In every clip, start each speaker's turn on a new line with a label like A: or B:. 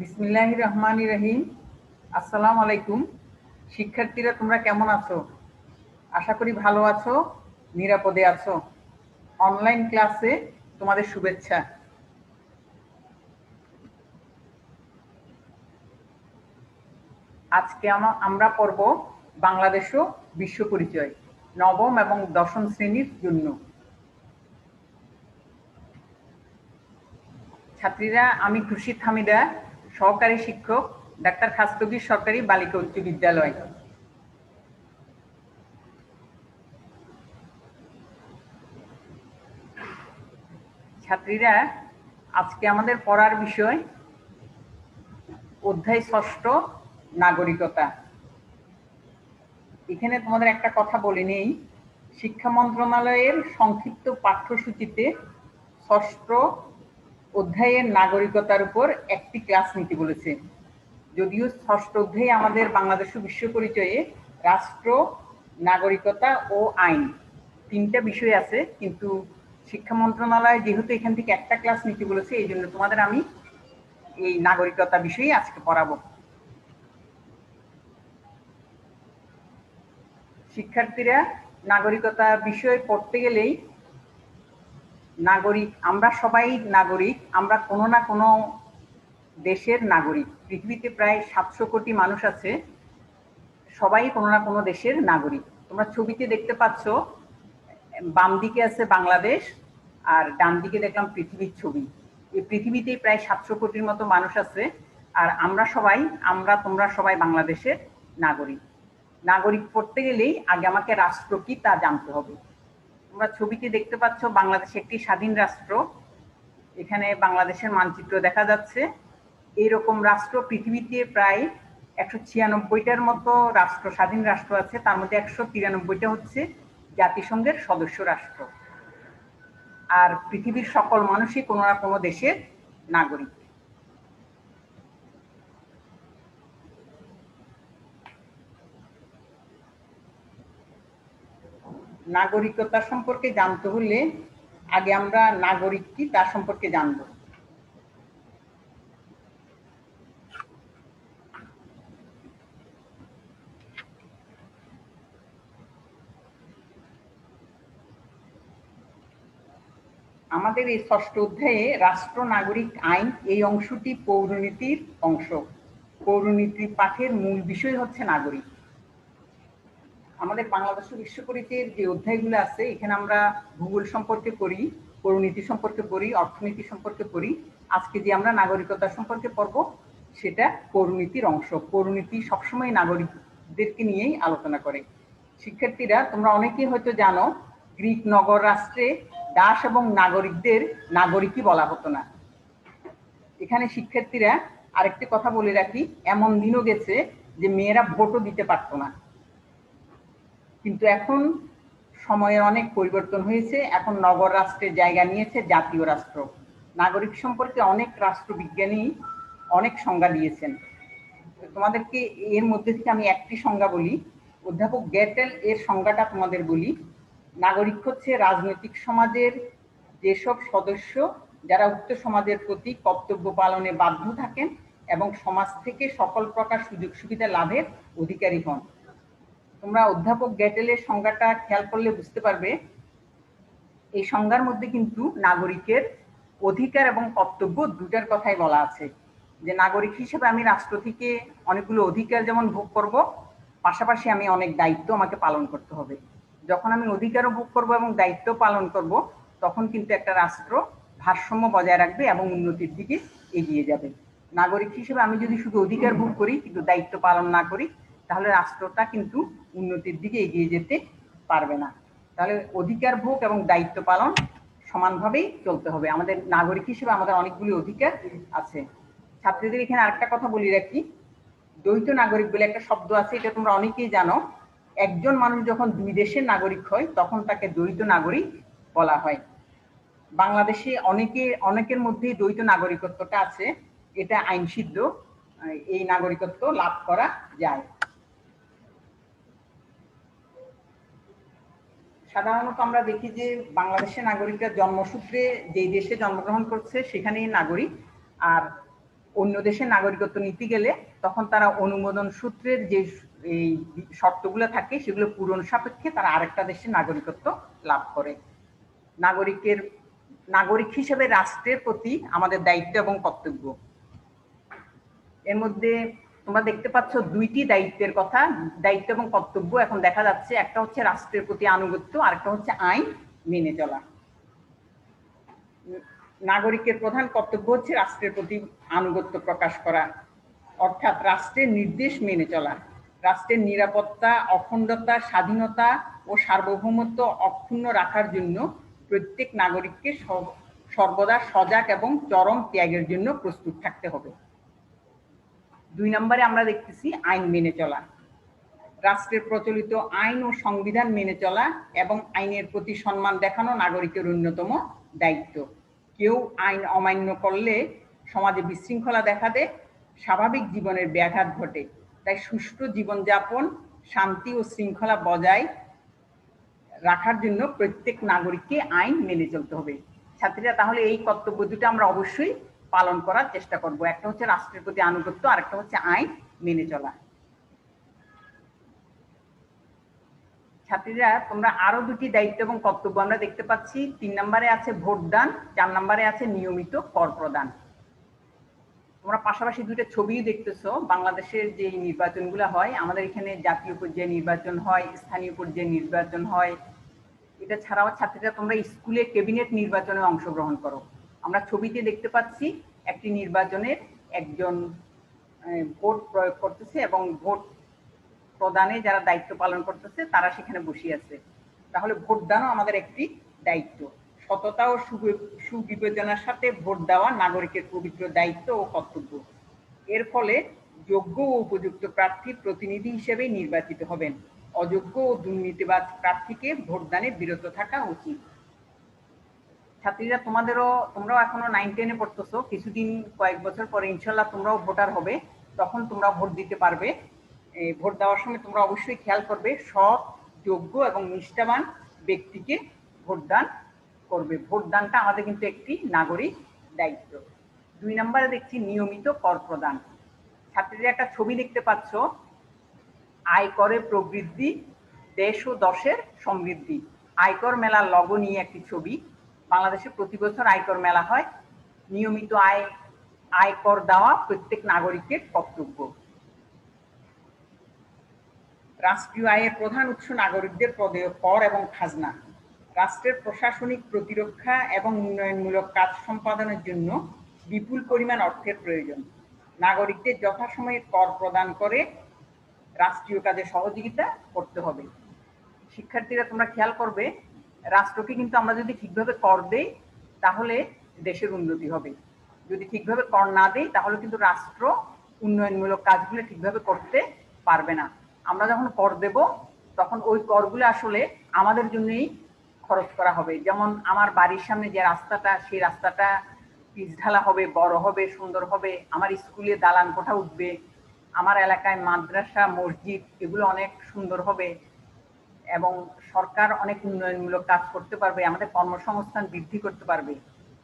A: বিসমিল্লাহ রহমান রহিম। আসসালামু আলাইকুম। শিক্ষার্থীরা, তোমরা কেমন আছো? আশা করি ভালো আছো, নিরাপদে আছো। অনলাইন ক্লাসে তোমাদের শুভেচ্ছা। আজকে আমরা পড়ব বাংলাদেশ ও বিশ্ব পরিচয়, নবম এবং দশম শ্রেণির জন্য। ছাত্রীরা, আমি খুশি থামিদা, সহকারী শিক্ষক, ডাক্তার খাস্তগীর সরকারি বালিকা উচ্চ বিদ্যালয়। ছাত্রীরা, আজকে আমাদের পড়ার বিষয় অধ্যায় ষষ্ঠ, নাগরিকতা। এখানে তোমাদের একটা কথা বলে নেই। শিক্ষা মন্ত্রণালয়ের সংক্ষিপ্ত পাঠ্যসূচিতে ষষ্ঠ অধ্যায়ের নাগরিকতার উপর একটি ক্লাস নিতে বলেছে। যদিও ষষ্ঠ অধ্যায়ে আমাদের বাংলাদেশ বিশ্ব পরিচয়ে রাষ্ট্র, নাগরিকতা ও আইন তিনটা বিষয় আছে, কিন্তু শিক্ষা মন্ত্রণালয় যেহেতু এখান থেকে একটা ক্লাস নিতে বলেছে, এই জন্য তোমাদের আমি এই নাগরিকতা বিষয়ে আজকে পড়াবো। শিক্ষার্থীরা নাগরিকতা বিষয় পড়তে গেলেই নাগরিক, আমরা সবাই নাগরিক, আমরা কোনো না কোনো দেশের নাগরিক। পৃথিবীতে প্রায় সাতশো কোটি মানুষ আছে, সবাই কোনো না কোনো দেশের নাগরিক। তোমরা ছবিতে দেখতে পাচ্ছ, বাম দিকে আছে বাংলাদেশ আর ডান দিকে দেখলাম পৃথিবীর ছবি। এই পৃথিবীতে প্রায় সাতশো কোটির মতো মানুষ আছে আর আমরা সবাই, আমরা, তোমরা সবাই বাংলাদেশের নাগরিক। নাগরিক পড়তে গেলেই আগে আমাকে রাষ্ট্র কি তা জানতে হবে। তোমরা ছবিতে দেখতে পাচ্ছ, বাংলাদেশ একটি স্বাধীন রাষ্ট্র। এখানে বাংলাদেশের মানচিত্র দেখা যাচ্ছে। এইরকম রাষ্ট্র পৃথিবীতে প্রায় একশো ছিয়ানব্বইটার মতো রাষ্ট্র, স্বাধীন রাষ্ট্র আছে। তার মধ্যে একশো তিরানব্বইটা হচ্ছে জাতিসংঘের সদস্য রাষ্ট্র। আর পৃথিবীর সকল মানুষই কোনো না কোনো দেশের নাগরিক। নাগরিকতা সম্পর্কে জানতে হলে আগে আমরা নাগরিক কি তার সম্পর্কে জানব। আমাদের এই ষষ্ঠ অধ্যায়ে রাষ্ট্র নাগরিক আইন এই অংশটি পৌরনীতির অংশ। পৌরনীতি পাঠের মূল বিষয় হচ্ছে নাগরিক। আমাদের বাংলাদেশ বিশ্ব পরিচয়ের যে অধ্যায়গুলো আছে, এখানে আমরা ভূগোল সম্পর্কে পড়ি পরিণীতি সম্পর্কে পড়ি, অর্থনীতি সম্পর্কে পড়ি। আজকে যে আমরা নাগরিকতা সম্পর্কে পড়ব, সেটা পরিণীতির অংশ। পরিণীতি সবসময় নাগরিকদেরকে নিয়েই আলোচনা করে। শিক্ষার্থীরা, তোমরা অনেকেই হয়তো জানো, গ্রিক নগর রাষ্ট্রে দাস এবং নাগরিকদের নাগরিকই বলা হতো না। এখানে শিক্ষার্থীরা আরেকটি কথা বলে রাখি, এমন দিনও গেছে যে মেয়েরা ভোটও দিতে পারতো না। কিন্তু এখন সময়ের অনেক পরিবর্তন হয়েছে। এখন নগর রাষ্ট্রের জায়গা নিয়েছে জাতীয় রাষ্ট্র। নাগরিক সম্পর্কে অনেক রাষ্ট্রবিজ্ঞানী অনেক সংজ্ঞা দিয়েছেন। তোমাদেরকে এর মধ্যে থেকে আমি একটি সংজ্ঞা বলি। অধ্যাপক গ্যাটেল এর সংজ্ঞাটা তোমাদের বলি। নাগরিক হচ্ছে রাজনৈতিক সমাজের যেসব সদস্য যারা উক্ত সমাজের প্রতি কর্তব্য পালনে বাধ্য থাকেন এবং সমাজ থেকে সকল প্রকার সুযোগ সুবিধা লাভের অধিকারী হন। তোমরা অধ্যাপক গ্যাটেলের সংজ্ঞাটা খেয়াল করলে বুঝতে পারবে। এই সংজ্ঞার মধ্যে কিন্তু নাগরিকের অধিকার এবং কর্তব্য দুটার কথাই বলা আছে। যে নাগরিক হিসেবে আমি রাষ্ট্র থেকে অনেকগুলো অধিকার যেমন ভোগ করব, পাশাপাশি আমি অনেক দায়িত্ব আমাকে পালন করতে হবে। যখন আমি অধিকারও ভোগ করব এবং দায়িত্ব পালন করব, তখন কিন্তু একটা রাষ্ট্র ভারসাম্য বজায় রাখবে এবং উন্নতির দিকে এগিয়ে যাবে। নাগরিক হিসেবে আমি যদি শুধু অধিকার ভোগ করি, কিন্তু দায়িত্ব পালন না করি, তাহলে রাষ্ট্রটা কিন্তু উন্নতির দিকে এগিয়ে যেতে পারবে না। তাহলে অধিকার ভোগ এবং দায়িত্ব পালন সমানভাবেই চলতে হবে। আমাদের নাগরিক হিসেবে আমাদের অনেকগুলি অধিকার আছে। ছাত্রীদের এখানে আরেকটা কথা বলি রাখি। দ্বৈত নাগরিক বলে একটা শব্দ আছে, এটা তোমরা অনেকেই জানো। একজন মানুষ যখন দুই দেশের নাগরিক হয়, তখন তাকে দ্বৈত নাগরিক বলা হয়। বাংলাদেশে অনেকে, অনেকের মধ্যেই দ্বৈত নাগরিকত্বটা আছে। এটা আইনসিদ্ধ, এই নাগরিকত্ব লাভ করা যায়। সাধারণত আমরা দেখি যে বাংলাদেশের নাগরিকরা জন্মসূত্রে যেই দেশে জন্মগ্রহণ করছে, সেখানেই নাগরিক। আর অন্য দেশের নাগরিকত্ব নিতে গেলে তখন তারা অনুমোদন সূত্রের যে এই শর্তগুলো থাকে, সেগুলো পূরণ সাপেক্ষে তারা আরেকটা দেশের নাগরিকত্ব লাভ করে। নাগরিকের, নাগরিক হিসেবে রাষ্ট্রের প্রতি আমাদের দায়িত্ব এবং কর্তব্য। এর মধ্যে তোমরা দেখতে পাচ্ছ দুইটি দায়িত্বের কথা, দায়িত্ব এবং কর্তব্য। এখন দেখা যাচ্ছে একটা হচ্ছে রাষ্ট্রের প্রতি আনুগত্য, আরেকটা হচ্ছে আইন মেনে চলা। নাগরিকের প্রধান কর্তব্য হচ্ছে রাষ্ট্রের প্রতি আনুগত্য প্রকাশ করা, অর্থাৎ রাষ্ট্রের নির্দেশ মেনে চলা। রাষ্ট্রের নিরাপত্তা, অখণ্ডতা, স্বাধীনতা ও সার্বভৌমত্ব অক্ষুণ্ণ রাখার জন্য প্রত্যেক নাগরিককে সর্বদা সজাগ এবং চরম ত্যাগের জন্য প্রস্তুত থাকতে হবে। দুই নম্বরে আমরা দেখতেছি আইন মেনে চলা। রাষ্ট্রের প্রচলিত আইন ও সংবিধান মেনে চলা এবং আইনের প্রতি সম্মান দেখানো নাগরিকের অন্যতম দায়িত্ব। কেউ আইন অমান্য করলে সমাজে বিশৃঙ্খলা দেখা দেয়, স্বাভাবিক জীবনের ব্যাঘাত ঘটে। তাই সুষ্ঠু জীবনযাপন, শান্তি ও শৃঙ্খলা বজায় রাখার জন্য প্রত্যেক নাগরিককে আইন মেনে চলতে হবে। ছাত্রীরা, তাহলে এই কর্তব্য দুটো আমরা অবশ্যই পালন করার চেষ্টা করব। একটা হচ্ছে রাষ্ট্রের প্রতি আনুগত্য আর একটা হচ্ছে আইন মেনে চলা। ছাত্রীরা, তোমরা আরও দুটি দায়িত্ব এবং কর্তব্য আমরা দেখতে পাচ্ছি। তিন নম্বরে আছে ভোটদান, চার নম্বরে আছে নিয়মিত কর প্রদান। তোমরা পাশাপাশি দুইটা ছবিও দেখতেছো। বাংলাদেশের যে নির্বাচনগুলো হয়, আমাদের এখানে জাতীয় পর্যায়ে নির্বাচন হয়, স্থানীয় পর্যায়ে নির্বাচন হয়। এটা ছাড়াও ছাত্রীরা তোমরা স্কুলে ক্যাবিনেট নির্বাচনে অংশগ্রহণ করো। আমরা ছবিতে দেখতে পাচ্ছি একটি নির্বাচনের একজন ভোট প্রয়োগ করতেছে এবং ভোট প্রদানে যারা দায়িত্ব পালন করতেছে তারা সেখানে বসে আছে। তাহলে ভোটদানও আমাদের একটি দায়িত্ব। সততা ও সুবিবেচনার সাথে ভোট দেওয়া নাগরিকের পবিত্র দায়িত্ব ও কর্তব্য। এর ফলে যোগ্য ও উপযুক্ত প্রার্থী প্রতিনিধি হিসেবে নির্বাচিত হবেন। অযোগ্য ও দুর্নীতিবাদ প্রার্থীকে ভোটদানে বিরত থাকা উচিত। ছাত্রীরা, তোমাদেরও, তোমরাও এখনও নাইন টেনে পড়তেছো। কিছুদিন, কয়েক বছর পরে ইনশাল্লাহ তোমরাও ভোটার হবে, তখন তোমরা ভোট দিতে পারবে। ভোট দেওয়ার সময় তোমরা অবশ্যই খেয়াল করবে, সৎ, যোগ্য এবং নিষ্ঠাবান ব্যক্তিকে ভোটদান করবে। ভোটদানটা আমাদের কিন্তু একটি নাগরিক দায়িত্ব। দুই নম্বরে দেখছি নিয়মিত কর প্রদান। ছাত্রীরা একটা ছবি দেখতে পাচ্ছ। আয়করের প্রবৃদ্ধি, দেশ ও দশের সমৃদ্ধি। আয়কর মেলার লগ নিয়ে একটি ছবি। বাংলাদেশে প্রতি বছর আয়কর মেলা হয়। নিয়মিত আয়, আয়কর দেওয়া প্রত্যেক নাগরিকের কর্তব্য। রাষ্ট্রীয় আয়ের প্রধান উৎস নাগরিকদের প্রদেয় কর এবং খাজনা। রাষ্ট্রের প্রশাসনিক প্রতিরক্ষা এবং উন্নয়নমূলক কাজ সম্পাদনের জন্য বিপুল পরিমাণ অর্থের প্রয়োজন। নাগরিকদের যথাসময়ে কর প্রদান করে রাষ্ট্রীয় কাজে সহযোগিতা করতে হবে। শিক্ষার্থীরা তোমরা খেয়াল করবে রাষ্ট্রকে কিন্তু আমরা যদি ঠিকভাবে কর দেই, তাহলে দেশের উন্নতি হবে। যদি ঠিকভাবে কর না দেই, তাহলে কিন্তু রাষ্ট্র উন্নয়নমূলক কাজগুলো ঠিকভাবে করতে পারবে না। আমরা যখন কর দেব, তখন ওই করগুলো আসলে আমাদের জন্যই খরচ করা হবে। যেমন আমার বাড়ির সামনে যে রাস্তাটা, সেই রাস্তাটা পিচ ঢালা হবে, বড় হবে, সুন্দর হবে, আমার স্কুলে দালান কোঠা উঠবে, আমার এলাকায় মাদ্রাসা, মসজিদ, এগুলো অনেক সুন্দর হবে এবং সরকার অনেক উন্নয়নমূলক কাজ করতে পারবে, আমাদের কর্মসংস্থান বৃদ্ধি করতে পারবে।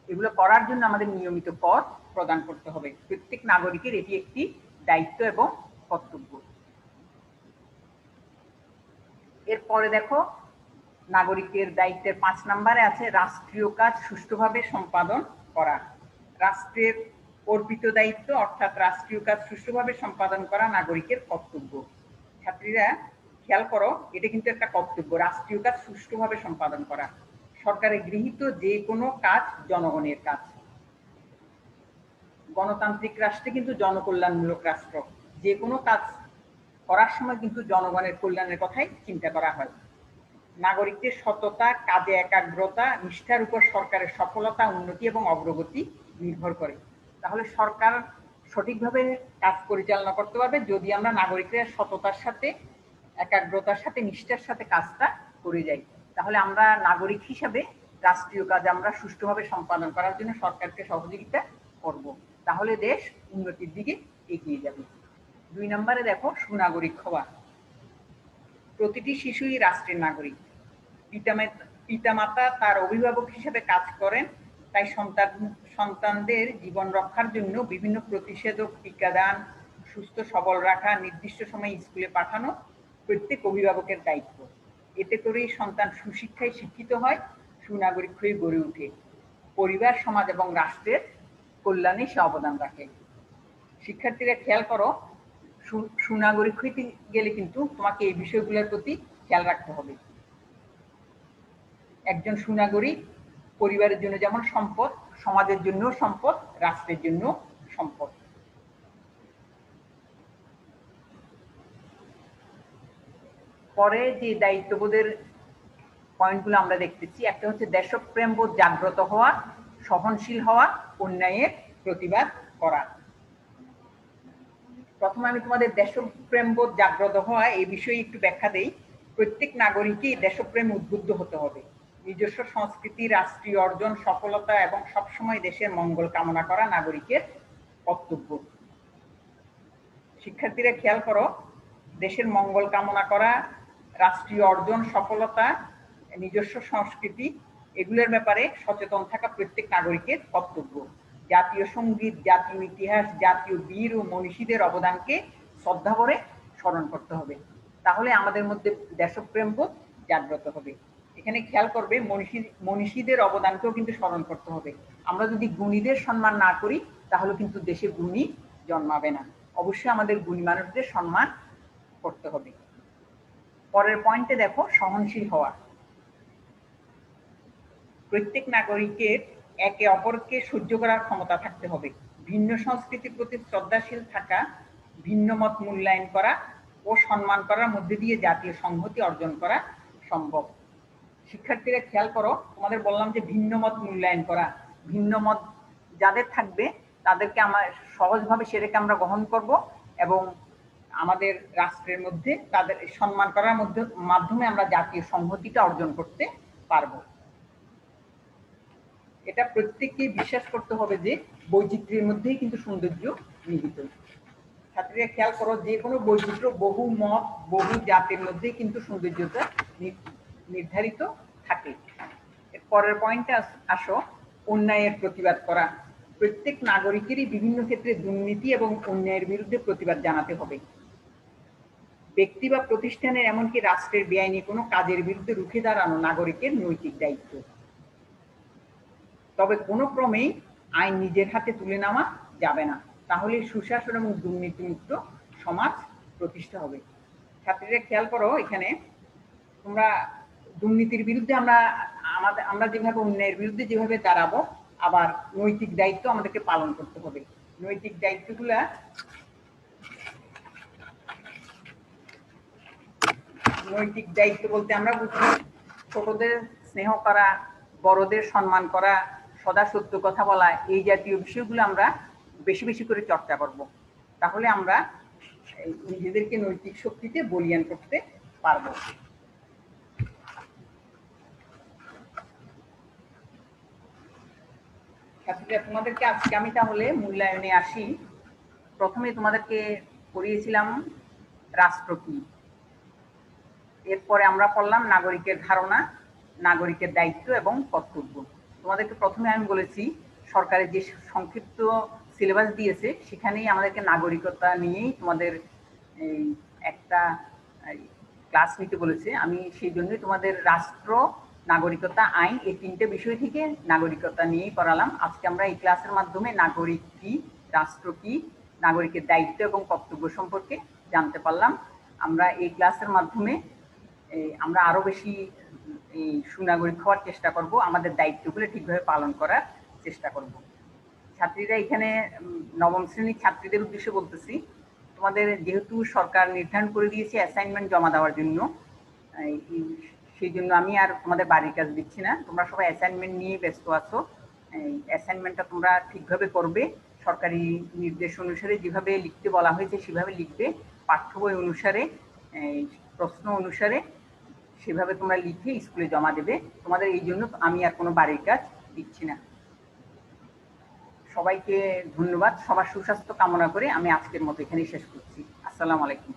A: এগুলো করার জন্য আমাদের নিয়মিত কর প্রদান করতে হবে। প্রত্যেক নাগরিকের এটি একটি দায়িত্ব এবং কর্তব্য। এরপরে দেখো, নাগরিকের দায়িত্বের পাঁচ নম্বরে আছে রাষ্ট্রীয় কাজ সুষ্ঠুভাবে সম্পাদন করা। রাষ্ট্রের অর্পিত দায়িত্ব অর্থাৎ রাষ্ট্রীয় কাজ সুষ্ঠুভাবে সম্পাদন করা নাগরিকের কর্তব্য। ছাত্রীরা খেয়াল করো, এটা কিন্তু একটা কর্তব্য, রাষ্ট্রীয় কাজ সুষ্ঠুভাবে সম্পাদন করা। সরকারের গৃহীত যে কোনো কাজ জনগণের কাজ। গণতান্ত্রিক রাষ্ট্রে কিন্তু জনকল্যাণমূলক রাষ্ট্র। যে কোনো কাজ করার সময় কিন্তু জনগণের কল্যাণের কথাই চিন্তা করা হয়। নাগরিকদের সততা, কাজে একাগ্রতা, নিষ্ঠার উপর সরকারের সফলতা, উন্নতি এবং অগ্রগতি নির্ভর করে। তাহলে সরকার সঠিকভাবে কাজ পরিচালনা করতে পারবে যদি আমরা নাগরিকরা সততার সাথে একাগ্রতার সাথে, নিষ্ঠার সাথে কাজটা করে যাই। তাহলে আমরা নাগরিক হিসাবে রাষ্ট্রীয় কাজ আমরা সুষ্ঠুভাবে সম্পাদন করার জন্য সরকারকে সহযোগিতা করব। তাহলে দেশ উন্নতির দিকে এগিয়ে যাবে। দুই নম্বরে দেখো, সুনাগরিক হওয়া। প্রতিটি শিশুই রাষ্ট্রের নাগরিক। পিতামাতা তার অভিভাবক হিসেবে কাজ করেন, তাই সন্তান সন্তানদের জীবন রক্ষার জন্য বিভিন্ন প্রতিষেধক, টিকাদান, সুস্থ সবল রাখা, নির্দিষ্ট সময়ে স্কুলে পাঠানো প্রত্যেক অভিভাবকের দায়িত্ব। এতে করেই সন্তান সুশিক্ষায় শিক্ষিত হয়, সুনাগরিক হয়ে গড়ে ওঠে। পরিবার, সমাজ এবং রাষ্ট্রের কল্যাণে সে অবদান রাখে। শিক্ষার্থীরা খেয়াল করো সুনাগরিক হইতে গেলে কিন্তু তোমাকে এই বিষয়গুলোর প্রতি খেয়াল রাখতে হবে। একজন সুনাগরিক পরিবারের জন্য যেমন সম্পদ, সমাজের জন্য সম্পদ, রাষ্ট্রের জন্য সম্পদ। পরে যে দায়িত্ববোধের পয়েন্টগুলো আমরা দেখতেছি, একটা হচ্ছে দেশপ্রেম বোধ জাগ্রত হওয়া, সহনশীল হওয়া, অন্যায়ের প্রতিবাদ করা। প্রথমে আমি তোমাদের দেশপ্রেম বোধ জাগ্রত হওয়া এই বিষয়ে একটু ব্যাখ্যা দেই। প্রত্যেক নাগরিকই দেশপ্রেম উদ্বুদ্ধ হতে হবে। নিজস্ব সংস্কৃতি, রাষ্ট্রীয় অর্জন, সফলতা এবং সবসময় দেশের মঙ্গল কামনা করা নাগরিকের কর্তব্য। শিক্ষার্থীরা খেয়াল করো, দেশের মঙ্গল কামনা করা রাষ্ট্রীয় অর্জন, সফলতা, নিজস্ব সংস্কৃতি, এগুলোর ব্যাপারে সচেতন থাকা প্রত্যেক নাগরিকের কর্তব্য। জাতীয় সংগীত, জাতীয় ইতিহাস, জাতীয় বীর ও মনীষীদের অবদানকে শ্রদ্ধা করে স্মরণ করতে হবে। তাহলে আমাদের মধ্যে দেশপ্রেম বোধ জাগ্রত হবে। এখানে খেয়াল করবে, মনীষী, মনীষীদের অবদানকেও কিন্তু স্মরণ করতে হবে। আমরা যদি গুণীদের সম্মান না করি, তাহলে কিন্তু দেশে গুণী জন্মাবে না। অবশ্যই আমাদের গুণী মানুষদের সম্মান করতে হবে। পরের পয়েন্টে দেখো সহনশীল হওয়া। প্রত্যেক নাগরিকের একে অপরকে সহ্য করার ক্ষমতা থাকতে হবে। ভিন্ন সংস্কৃতির প্রতি শ্রদ্ধাশীল থাকা, ভিন্ন মত মূল্যায়ন করা ও সম্মান করার মধ্যে দিয়ে জাতীয় সংহতি অর্জন করা সম্ভব। শিক্ষার্থীরা খেয়াল করো, তোমাদের বললাম যে ভিন্ন মত মূল্যায়ন করা। ভিন্ন মত যাদের থাকবে, তাদেরকে আমার সহজভাবে সেটাকে আমরা গ্রহণ করব এবং আমাদের রাষ্ট্রের মধ্যে, তাদের সম্মান করার মধ্যে, মাধ্যমে আমরা জাতীয় সংহতিটা অর্জন করতে পারব। এটা প্রত্যেককে বিশ্বাস করতে হবে যে বৈচিত্র্যের মধ্যেই কিন্তু সৌন্দর্য নিহিত। ছাত্রীরা খেয়াল করো, যে কোনো বৈচিত্র্য বহু মত, বহু জাতের মধ্যেই কিন্তু সৌন্দর্যতা নির্ধারিত থাকে। পরের পয়েন্টে আসো, অন্যায়ের প্রতিবাদ করা। প্রত্যেক নাগরিকেরই বিভিন্ন ক্ষেত্রে দুর্নীতি এবং অন্যায়ের বিরুদ্ধে প্রতিবাদ জানাতে হবে। ব্যক্তি বা প্রতিষ্ঠানের এমনকি রাষ্ট্রের বেআইনি কোনো কাজের বিরুদ্ধে রুখে দাঁড়ানো নাগরিকের নৈতিক দায়িত্ব। তবে কোনো ক্রমেই আইন নিজের হাতে তুলে নেওয়া যাবে না। তাহলে সুশাসন এবং দুর্নীতিমুক্ত সমাজ প্রতিষ্ঠা হবে। ছাত্রীরা খেয়াল করো, এখানে তোমরা দুর্নীতির বিরুদ্ধে আমরা আমাদের, আমরা যেভাবে অন্যায়ের বিরুদ্ধে যেভাবে দাঁড়াবো, আবার নৈতিক দায়িত্ব আমাদেরকে পালন করতে হবে। নৈতিক দায়িত্বগুলা নৈতিক দায়িত্ব বলতে আমরা বুঝি। ছোটদের স্নেহ করা, বড়দের সম্মান করা, সদা সত্য কথা বলা, এই জাতীয় বিষয়গুলো আমরা বেশি বেশি করে চর্চা করব। তাহলে আমরা নিজেদেরকে নৈতিক শক্তিতে বলিয়ান করতে পারব। তোমাদেরকে আজকে আমি তাহলে মূল্যায়নে আসি। প্রথমে তোমাদেরকে পড়িয়েছিলাম রাষ্ট্র কি? এরপরে আমরা পড়লাম নাগরিকের ধারণা, নাগরিকের দায়িত্ব এবং কর্তব্য। তোমাদেরকে প্রথমে আমি বলেছি, সরকারের যে সংক্ষিপ্ত সিলেবাস দিয়েছে, সেখানেই আমাদেরকে নাগরিকতা নিয়েই তোমাদের এই একটা ক্লাস নিতে বলেছে। আমি সেই জন্যই তোমাদের রাষ্ট্র, নাগরিকতা আইন এই তিনটে বিষয় থেকে নাগরিকতা নিয়েই করালাম আজকে আমরা এই ক্লাসের মাধ্যমে নাগরিক কি, রাষ্ট্র কি, নাগরিকের দায়িত্ব এবং কর্তব্য সম্পর্কে জানতে পারলাম। আমরা এই ক্লাসের মাধ্যমে আমরা আরও বেশি এই সুনাগরিক হওয়ার চেষ্টা করব। আমাদের দায়িত্বগুলো ঠিকভাবে পালন করার চেষ্টা করব। ছাত্রীরা এখানে নবম শ্রেণির ছাত্রীদের উদ্দেশ্যে বলতেছি, তোমাদের যেহেতু সরকার নির্ধারণ করে দিয়েছে অ্যাসাইনমেন্ট জমা দেওয়ার জন্য সেই জন্য আমি আর তোমাদের বাড়ির কাজ দিচ্ছি না। তোমরা সবাই অ্যাসাইনমেন্ট নিয়ে ব্যস্ত আছো। অ্যাসাইনমেন্টটা তোমরা ঠিকভাবে করবে। সরকারি নির্দেশ অনুসারে যেভাবে লিখতে বলা হয়েছে, সেভাবে লিখবে। পাঠ্য বই অনুসারে প্রশ্ন অনুসারে। সেভাবে তোমরা লিখে স্কুলে জমা দেবে। তোমাদের এই জন্য আমি আর কোনো বাড়ির কাজ দিচ্ছি না। সবাইকে ধন্যবাদ। সবার সুস্বাস্থ্য কামনা করে আমি আজকের মতো এখানেই শেষ করছি। আসসালামু আলাইকুম।